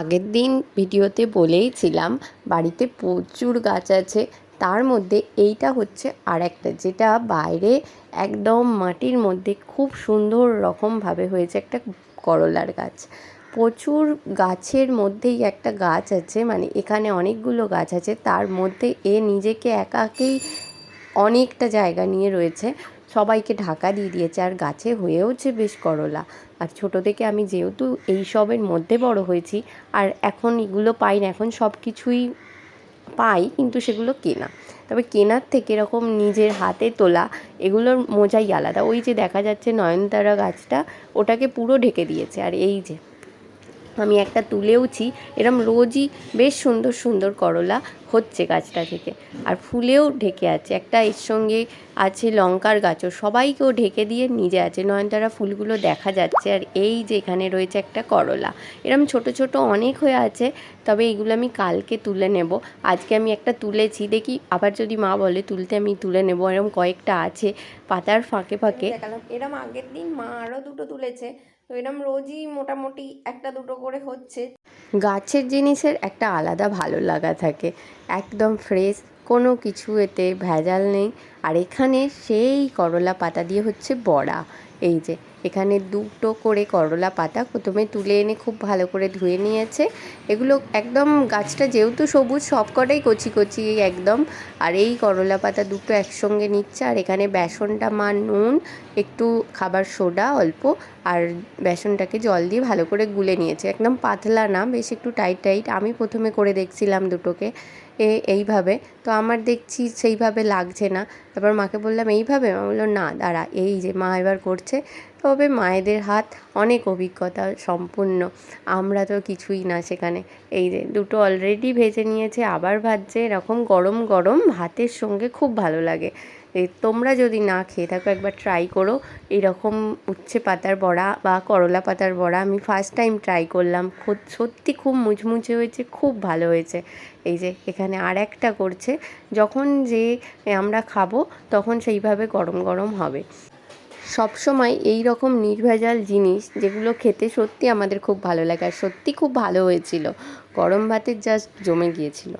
আগের দিন ভিডিওতে বলেইছিলাম, বাড়িতে প্রচুর গাছ আছে, তার মধ্যে এইটা হচ্ছে আর একটা যেটা বাইরে একদম মাটির মধ্যে খুব সুন্দর রকমভাবে হয়েছে একটা করলার গাছ। প্রচুর গাছের মধ্যেই একটা গাছ আছে মানে এখানে অনেকগুলো গাছ আছে, তার মধ্যে এ নিজেকে একাকেই অনেকটা জায়গা নিয়ে রয়েছে। সবাইকে ঢাকা দিয়ে দিয়েছে আর গাছে হয়েওছে বেশ করলা। আর ছোটো থেকে আমি যেহেতু এই সবের মধ্যে বড় হয়েছি, আর এখন এগুলো পাই না, এখন সব কিছুই পাই, কিন্তু সেগুলো কেনা। তবে কেনার থেকে এরকম নিজের হাতে তোলা, এগুলোর মজাই আলাদা। ওই যে দেখা যাচ্ছে নয়নতারা গাছটা, ওটাকে পুরো ঢেকে দিয়েছে। আর এই যে আমি একটা তুলেওছি, এরম রোজই বেশ সুন্দর সুন্দর করলা হচ্ছে গাছটা থেকে। আর ফুলেও ঢেকে আছে, একটা এর সঙ্গে আছে লঙ্কার গাছও, সবাইকেও ঢেকে দিয়ে নিজে আছে, নয়নতারা ফুলগুলো দেখা যাচ্ছে। আর এই যে এখানে রয়েছে একটা করলা, এরম ছোট ছোট অনেক হয়ে আছে, তবে এইগুলো আমি কালকে তুলে নেব। আজকে আমি একটা তুলেছি, দেখি আবার যদি মা বলে তুলতে আমি তুলে নেব, এরম কয়েকটা আছে পাতার ফাঁকে ফাঁকে। এরম আগের দিন মা আরও দুটো তুলেছে তো এরম রোজই মোটামুটি একটা দুটো করে হচ্ছে। গাছের জিনিসের একটা আলাদা ভালো লাগা থাকে। একদম ফ্রেশ, কোনো কিছু এতে ভেজাল নেই। আর এখানে সেই করলা পাতা দিয়ে হচ্ছে বড়া। এই যে এখানে দুটো করে করলা পাতা প্রথমে তুলে এনে খুব ভালো করে ধুয়ে নিয়েছে। এগুলো একদম গাছটা যেহেতু সবুজ, সব কটাই কচি কচি একদম। আর এই করলা পাতা দুটো একসঙ্গে নিচ্ছে। আর এখানে বেসনটা মা নুন, একটু খাবার সোডা অল্প, আর বেসনটাকে জল দিয়ে ভালো করে গুলে নিয়েছে। একদম পাতলা না, বেশ একটু টাইট টাইট। আমি প্রথমে করে দেখছিলাম দুটোকে। এ, এইভাবে। তো আমার দেখছি সেইভাবে লাগছে না। তারপর মাকে বললাম, এইভাবে? মা বলল না, দাঁড়া, এই যে মা এবার করছে। তবে মায়েদের হাত অনেক অভিজ্ঞতা সম্পূর্ণ। আমরা তো কিছুই না সেখানে। এই যে দুটো অলরেডি ভেজে নিয়েছে, আবার ভাজছে, এরকম গরম গরম ভাতের সঙ্গে খুব ভালো লাগে। তোমরা যদি না খেয়ে থাকো, একবার ট্রাই করো। এরকম উচ্ছে পাতার বড়া বা করলা পাতার বড়া আমি ফার্স্ট টাইম ট্রাই করলাম। সত্যি খুব মুচমুচে হয়েছে, খুব ভালো হয়েছে। এই যে, এখানে আর একটা করছে। যখন যে আমরা খাব, তখন সেইভাবে গরম গরম হবে। সবসময় এই রকম নির্ভেজাল জিনিস যেগুলো খেতে সত্যি আমাদের খুব ভালো লাগে। আর সত্যি খুব ভালো হয়েছিল। গরম ভাতের জাস্ট জমে গিয়েছিল।